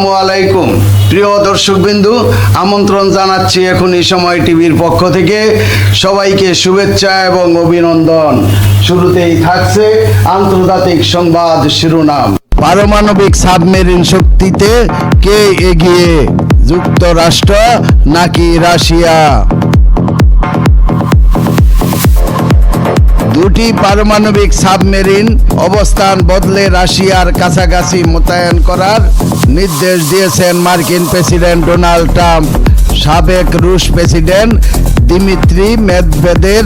আসসালামু আলাইকুম। প্রিয় আমন্ত্রণ জানাচ্ছি সময় টিভির পক্ষ থেকে। সবাইকে শুভেচ্ছা এবং অভিনন্দন। শুরুতেই থাকছে আন্তর্জাতিক সংবাদ শিরোনাম। পারমাণবিক সাবমেরিন শক্তিতে কে এগিয়ে? যুক্তরাষ্ট্র নাকি রাশিয়া? দুটি পারমাণবিক সাবমেরিন অবস্থান বদলে রাশিয়ার কাছাকাছি মোতায়েন করার নির্দেশ দিয়েছেন মার্কিন প্রেসিডেন্ট ডোনাল্ড ট্রাম্প। সাবেক রুশ প্রেসিডেন্ট দিমিত্রি মেদভেদের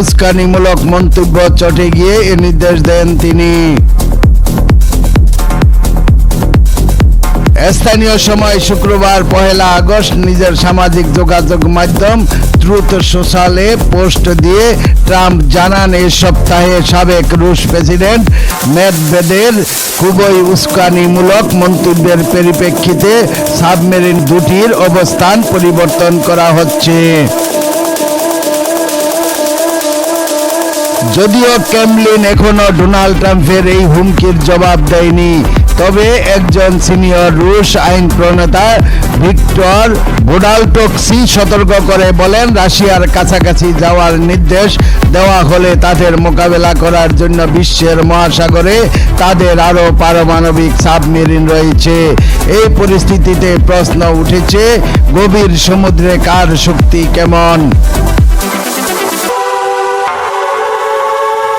উস্কানিমূলক মন্তব্য চটে গিয়ে এ নির্দেশ দেন তিনি। স্থানীয় সময় শুক্রবার পহেলা আগস্ট নিজের সামাজিক যোগাযোগ মাধ্যম ট্রুথ সোশ্যালে পোস্ট দিয়ে ট্রাম্প জানান এই সপ্তাহে সাবেক রুশ প্রেসিডেন্ট মেদভেদের খুবই উস্কানিমূলক মন্তব্যের পরিপ্রেক্ষিতে সাবমেরিন দুটির অবস্থান পরিবর্তন করা হচ্ছে। যদিও ক্যামলিন এখনও ডোনাল্ড ট্রাম্পের এই হুমকির জবাব দেয়নি। তবে একজন সিনিয়র রুশ আইন প্রণেতা ভিক্টর বোডালটোক্সি সতর্ক করে বলেন, রাশিয়ার কাছাকাছি যাওয়ার নির্দেশ দেওয়া হলে তাদের মোকাবেলা করার জন্য বিশ্বের মহাসাগরে তাদের আরও পারমাণবিক সাবমেরিন রয়েছে। এই পরিস্থিতিতে প্রশ্ন উঠেছে, গভীর সমুদ্রে কার শক্তি কেমন?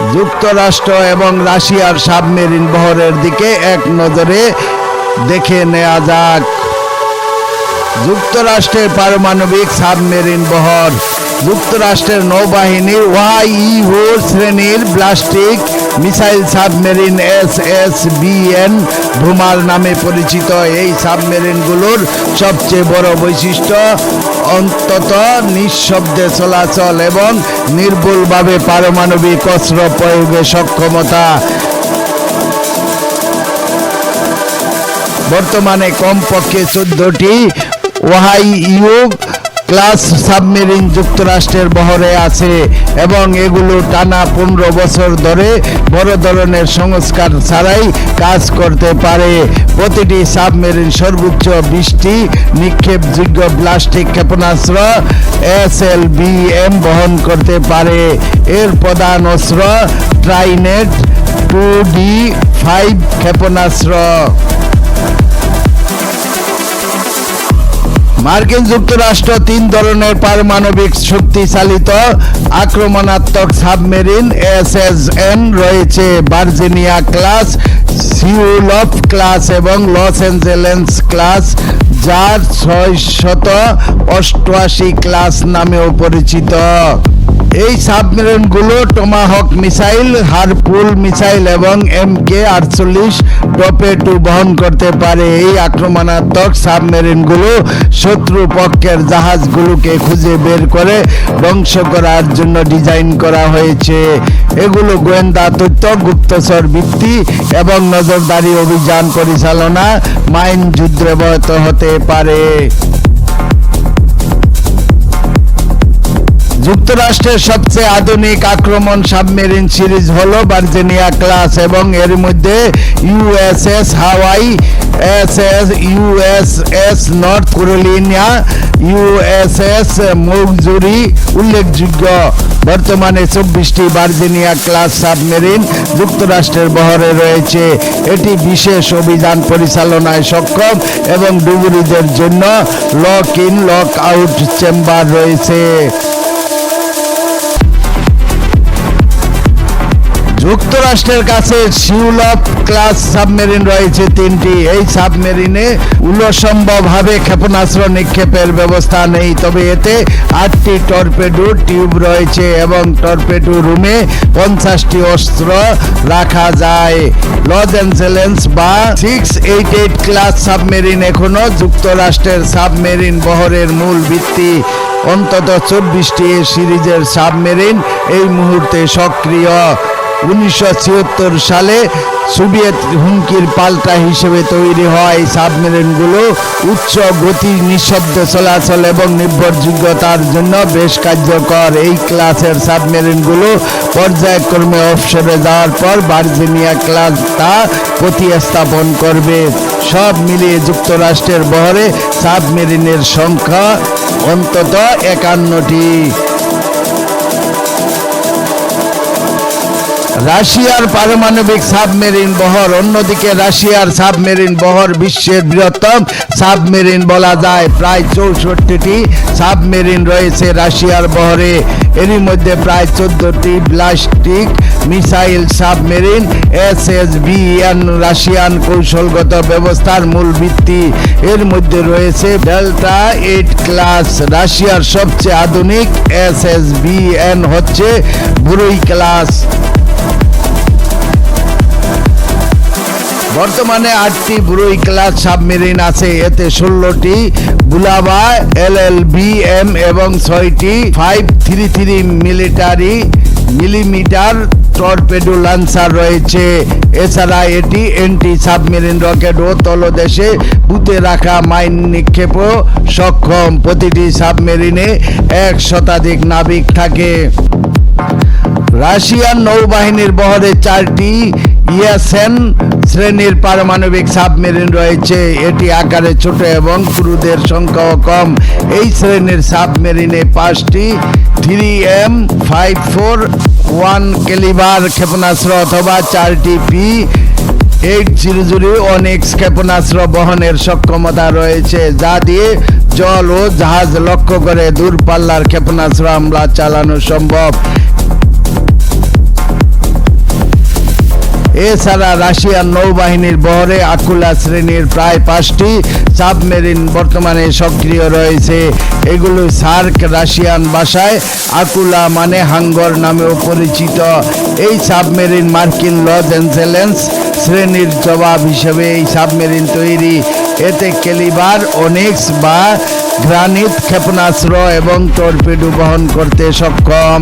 যুক্তরাষ্ট্র এবং রাশিয়ার সাবমেরিন বহরের দিকে এক নজরে দেখে নেওয়া যাক। যুক্তরাষ্ট্রের পারমাণবিক সাবমেরিন বহর যুক্তরাষ্ট্রের নৌবাহিনীর ওয়াইইউ শ্রেণির ballistic missile submarine S S BN boomer নামে পরিচিত। এই সাবমেরিনগুলোর সবচেয়ে বড় বৈশিষ্ট্য অন্তত নিঃশব্দে চলাচল এবং নির্ভুলভাবে পারমাণবিক অস্ত্র প্রয়োগে সক্ষমতা। বর্তমানে কমপক্ষে চোদ্দটি ওহাই ইউ ক্লাস সাবমেরিন যুক্তরাষ্ট্রের বহরে আছে এবং এগুলো টানা পনেরো বছর ধরে বড় ধরনের সংস্কার ছাড়াই কাজ করতে পারে। প্রতিটি সাবমেরিন সর্বোচ্চ বিশটি নিক্ষেপযোগ্য প্লাস্টিক ক্ষেপণাস্ত্র এস এল বি এম বহন করতে পারে। এর প্রধান অস্ত্র ট্রাইনেট টু ডি ফাইভ ক্ষেপণাস্ত্র। মার্কিন যুক্তরাষ্ট্র তিন ধরনের পারমাণবিক শক্তিচালিত আক্রমণাত্মক সাবমেরিন এস এস এন রয়েছে। ভার্জিনিয়া ক্লাস সিউলফ ক্লাস এবং লস অ্যাঞ্জেলেন্স ক্লাস, যার ছয় শত অষ্টআশি ক্লাস নামেও পরিচিত। এই সাবমেরিনগুলো টমাহক মিসাইল, হারপুল মিসাইল এবং এম কে আটচল্লিশ টপেটু বহন করতে পারে। এই আক্রমণাত্মক সাবমেরিনগুলো শত্রু পক্ষের জাহাজগুলোকে খুঁজে বের করে ধ্বংস করার জন্য ডিজাইন করা হয়েছে। এগুলো গোয়েন্দা তথ্য, গুপ্তচর ভিত্তি এবং নজরদারি অভিযান পরিচালনা, মাইন যুদ্ধে ব্যবহৃত হতে পারে। যুক্তরাষ্ট্রের সবচেয়ে আধুনিক আক্রমণ সাবমেরিন সিরিজ হলো ভার্জিনিয়া ক্লাস এবং এর মধ্যে USS, Hawaii S S USS, North Carolina USS Missouri উল্লেখযোগ্য। বর্তমানে চব্বিশটি ভার্জিনিয়া ক্লাস সাবমেরিন যুক্তরাষ্ট্রের বহরে রয়েছে। এটি বিশেষ অভিযান পরিচালনায় সক্ষম এবং ডুবুরিদের জন্য lock in, lock out chamber রয়েছে। যুক্তরাষ্ট্রের কাছে শিউলপ ক্লাস সাবমেরিন রয়েছে তিনটি। এই সাবমেরিনে উলসম্ভবভাবে ক্ষেপণাস্ত্র নিক্ষেপের ব্যবস্থা নেই, তবে এতে আটটি টর্পেডো টিউব রয়েছে এবং টর্পেডো রুমে পঞ্চাশটি অস্ত্র রাখা যায়। লস অ্যাঞ্জেলেন্স বা six eight eight class submarine এখনও যুক্তরাষ্ট্রের সাবমেরিন বহরের মূল ভিত্তি। অন্তত চব্বিশটি সিরিজের সাবমেরিন এই মুহূর্তে সক্রিয়। উনিশশো ছিয়াত্তর সালে সোভিয়েত হুমকির পাল্টা হিসেবে তৈরি হয় সাবমেরিনগুলো। উচ্চ গতি, নিঃশব্দ চলাচল এবং নির্ভরযোগ্যতার জন্য বেশ কার্যকর। এই ক্লাসের সাবমেরিনগুলো পর্যায়ক্রমে অবসরে যাওয়ার পর ভার্জিনিয়া ক্লাস তা প্রতিস্থাপন করবে। সব মিলিয়ে যুক্তরাষ্ট্রের বহরে সাবমেরিনের সংখ্যা অন্তত একান্নটি। রাশিয়ার পারমাণবিক সাবমেরিন বহর, অন্যদিকে রাশিয়ার সাবমেরিন বহর বিশ্বের বৃহত্তম সাবমেরিন বলা যায়। প্রায় চৌষট্টিটি সাবমেরিন রয়েছে রাশিয়ার বহরে। এরই মধ্যে প্রায় চোদ্দটি ballistic missile submarine S S Russian কৌশলগত ব্যবস্থার মূল ভিত্তি। এর মধ্যে রয়েছে ডেল্টা এইট ক্লাস, রাশিয়ার সবচেয়ে আধুনিক এস এস হচ্ছে বুরুই ক্লাস। বর্তমানে আটটি ব্রুই ক্লাস সাবমেরিন আছে। এতে ষোলোটি বুলাবা এল এল বি এম এবং ছয়টি five three three military millimetre torpedo launcher রয়েছে। এছাড়া এটি এন্টি সাবমেরিন রকেট ও তলদেশে পুঁতে রাখা মাইন নিক্ষেপও সক্ষম। প্রতিটি সাবমেরিনে এক শতাধিক নাবিক থাকে। রাশিয়ান নৌবাহিনীর বহরে চারটি ইয়াসেন শ্রেণির পারমাণবিক সাবমেরিন রয়েছে। এটি আকারে ছোট এবং ক্রুদের সংখ্যাও কম। এই শ্রেণির সাবমেরিনে পাঁচটি three M five four one Kalibr ক্ষেপণাস্ত্র অথবা চারটি পি এইট জিরো জিরো অনেক ক্ষেপণাস্ত্র বহনের সক্ষমতা রয়েছে, যা দিয়ে জল ও জাহাজ লক্ষ্য করে দূরপাল্লার ক্ষেপণাস্ত্র হামলা চালানো সম্ভব। এছাড়া রাশিয়ার নৌবাহিনীর বহরে আকুলা শ্রেণির প্রায় পাঁচটি সাবমেরিন বর্তমানে সক্রিয় রয়েছে। এগুলো সার্ক রাশিয়ান ভাষায় আকুলা মানে হাঙ্গর নামেও পরিচিত। এই সাবমেরিন মার্কিন লস অ্যাঞ্জেলেন্স শ্রেণির জবাব হিসেবে এই সাবমেরিন তৈরি। এতে কেলিবার অনেক্স বা গ্রানিট ক্ষেপণাস্ত্র এবং টর্পেডো বহন করতে সক্ষম।